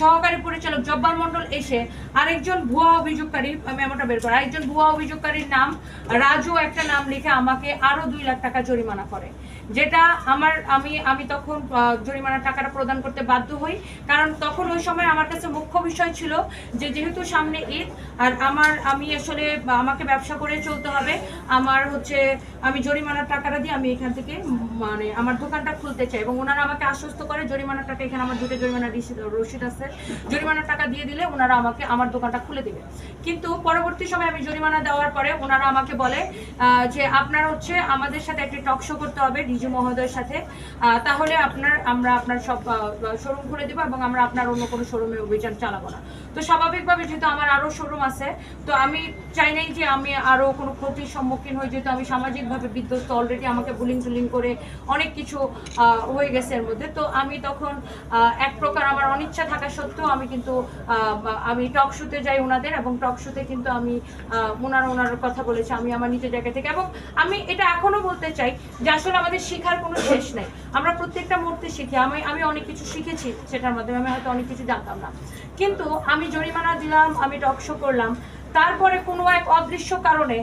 সহকারী পরিচালক জব্বার মন্ডল এসে আরেকজন ভুয়া অভিযোগকারী মেমোটা বের করে, আরেকজন ভুয়া অভিযোগকারীর নাম, রাজু একটা নাম লিখে আমাকে আরও দুই লাখ টাকা জরিমানা করে। যেটা আমার, আমি আমি তখন জরিমানার টাকাটা প্রদান করতে বাধ্য হই। কারণ তখন ওই সময় আমার কাছে মুখ্য বিষয় ছিল যে যেহেতু সামনে ঈদ, আর আমার, আমি আসলে আমাকে ব্যবসা করে চলতে হবে, আমার হচ্ছে, আমি জরিমানার টাকাটা দিয়ে আমি এখান থেকে মানে আমার দোকানটা খুলতে চাই। এবং ওনারা আমাকে আশ্বস্ত করে, জরিমানার টাকা, এখানে আমার দুটো জরিমানার রসিদ আছে। জরিমানার টাকা দিয়ে দিলে ওনারা আমাকে আমার দোকানটা খুলে দিবে। কিন্তু পরবর্তী সময় আমি জরিমানা দেওয়ার পরে ওনারা আমাকে বলে যে আপনার হচ্ছে আমাদের সাথে একটি টক শো করতে হবে ডিজি মহোদয়ের সাথে তাহলে আপনার, আমরা আপনার সব শোরুম খুলে দিব এবং আমরা আপনার অন্য কোনো শোরুমে অভিযান চালাবো না। তো স্বাভাবিকভাবে যেহেতু আমার আরও শোরুম আছে, তো আমি চাই নাই যে আমি আরও কোনো ক্ষতির সম্মুখীন হই, যেহেতু আমি সামাজিকভাবে বিধ্বস্ত অলরেডি আমাকে বুলিং টুলিং করে অনেক কিছু হয়ে গেছে এর মধ্যে। তো আমি তখন এক প্রকার আমার অনিচ্ছা থাকা সত্ত্বেও আমি কিন্তু আমি টক শুতে যাই ওনাদের এবং টক শুতে কিন্তু আমি ওনারা ওনার কথা বলেছি, আমি আমার নিজের জায়গা থেকে। এবং আমি এটা এখনও বলতে চাই যে আসলে আমাদের শেখার কোনো শেষ নেই। আমরা প্রত্যেকটা মুহূর্তে শিখি। আমি আমি অনেক কিছু শিখেছি সেটার মাধ্যমে। আমি হয়তো অনেক কিছু জানতাম না। কিন্তু আমি জরিমানা দিলাম, আমি টক করলাম। তারপরে কোনো এক অদৃশ্য কারণে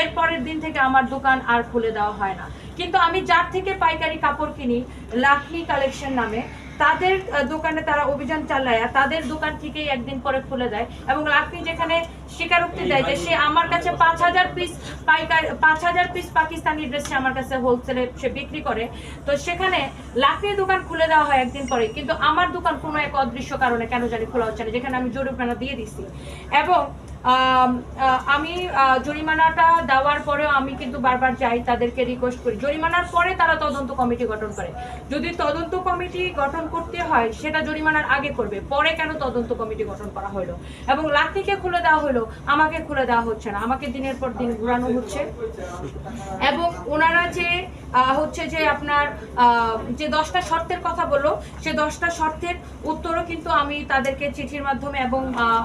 এর পরের দিন থেকে আমার দোকান আর খুলে দেওয়া হয় না। কিন্তু আমি যার থেকে পাইকারি কাপড় কিনি লাকমি কালেকশন নামে তাদের দোকানে তারা অভিযান চালায় আর তাদের দোকান থেকেই একদিন পরে খুলে দেয়। এবং লাখনি যেখানে স্বীকারোক্তি দেয় যে সে আমার কাছে পাঁচ হাজার পিস পাইকার, পাঁচ হাজার পিস পাকিস্তানি ড্রেস সে আমার কাছে হোলসেলে সে বিক্রি করে। তো সেখানে লাখনি দোকান খুলে দেওয়া হয় একদিন পরে। কিন্তু আমার দোকান কোনো এক অদৃশ্য কারণে কেন জানি খোলা হচ্ছে না, যেখানে আমি জরিমানা দিয়ে দিছি। এবং আম, জরিমানাটা দেওয়ার পরেও আমি কিন্তু বারবার যাই তাদেরকে রিকোয়েস্ট করি। জরিমানার পরে তারা তদন্ত কমিটি গঠন করে। যদি তদন্ত কমিটি গঠন করতে হয় সেটা জরিমানার আগে করবে। পরে কেন তদন্ত কমিটি গঠন করা হলো? এবং লাঠিকে খুলে দেওয়া হলো আমাকে খুলে দেওয়া হচ্ছে না। আমাকে দিনের পর দিন ঘুরানো হচ্ছে। এবং ওনারা যে হচ্ছে যে আপনার যে দশটা শর্তের কথা বলল সে দশটা শর্তের উত্তরও কিন্তু আমি তাদেরকে চিঠির মাধ্যমে এবং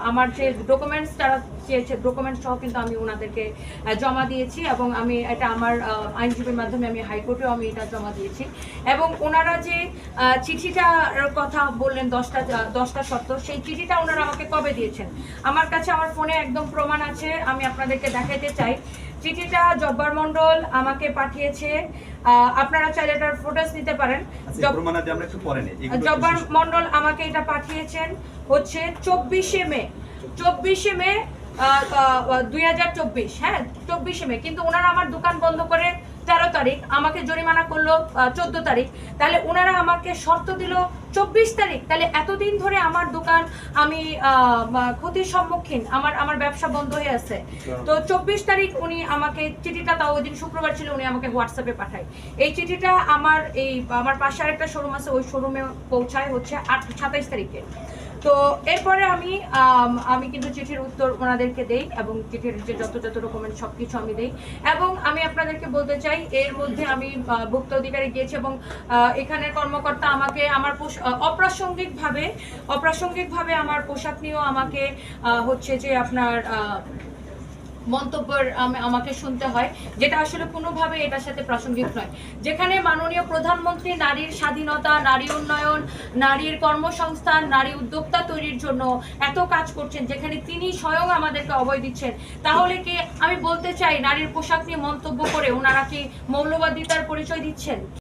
আমার যে ডকুমেন্টস তারা চেয়েছে ডকুমেন্টস সহ কিন্তু আমি ওনাদেরকে জমা দিয়েছি এবং আমি এটা আমার আইনজীবীর মাধ্যমে আমি হাইকোর্টেও আমি এটা জমা দিয়েছি। এবং ওনারা যে চিঠিটার কথা বললেন দশটা দশটা শর্ত সেই চিঠিটা ওনারা আমাকে কবে দিয়েছেন? আমার কাছে আমার ফোনে একদম প্রমাণ আছে আমি আপনাদেরকে দেখাইতে চাই। চিঠিটা জব্বার মণ্ডল আমাকে পাঠিয়েছে আপনারা চাইলে এটার ফটোস নিতে পারেন। আচ্ছা, জব্বার মন্ডল আমাকে এটা পাঠিয়েছেন হচ্ছে চব্বিশে মে। চব্বিশে মে দুই হাজার চব্বিশ হ্যাঁ চব্বিশে মে। কিন্তু ওনারা আমার দোকান বন্ধ করে তেরো তারিখ আমাকে জরিমানা করল চোদ্দ তারিখ। তাহলে ওনারা আমাকে শর্ত দিল চব্বিশ তারিখ। তাহলে এতদিন ধরে আমার দোকান আমি ক্ষতির সম্মুখীন আমার আমার ব্যবসা বন্ধ হয়ে আছে। তো চব্বিশ তারিখ উনি আমাকে চিঠিটা তাও ওই দিন শুক্রবার ছিল উনি আমাকে হোয়াটসঅ্যাপে পাঠায়। এই চিঠিটা আমার এই আমার পাশে আরেকটা শোরুম আছে ওই শোরুমে পৌঁছায় হচ্ছে আট সাতাইশ তারিখে। তো এরপরে আমি আমি কিন্তু চিঠির উত্তর ওনাদেরকে দেই এবং চিঠির যে যত যত ডকুমেন্ট সব কিছু আমি দেই। এবং আমি আপনাদেরকে বলতে চাই, এর মধ্যে আমি ভুক্ত অধিকারে গিয়েছি এবং এখানের কর্মকর্তা আমাকে আমার অপ্রাসঙ্গিকভাবে অপ্রাসঙ্গিকভাবে আমার পোশাক নিয়েও আমাকে হচ্ছে যে আপনার মন্তব্যের, আম- আমাকে শুনতে হয়, যেটা আসলে কোনোভাবে এটার সাথে প্রাসঙ্গিক নয়। যেখানে মাননীয় প্রধানমন্ত্রী নারীর স্বাধীনতা, নারী উন্নয়ন, নারীর কর্মসংস্থান নারী উদ্যোক্তা তৈরির জন্য এত কাজ করছেন, যেখানে তিনি স্বয়ং আমাদেরকে অভয় দিচ্ছেন, তাহলে কি আমি বলতে চাই, নারীর পোশাক নিয়ে মন্তব্য করে ওনারা কি মৌলবাদিতার পরিচয় দিচ্ছেন?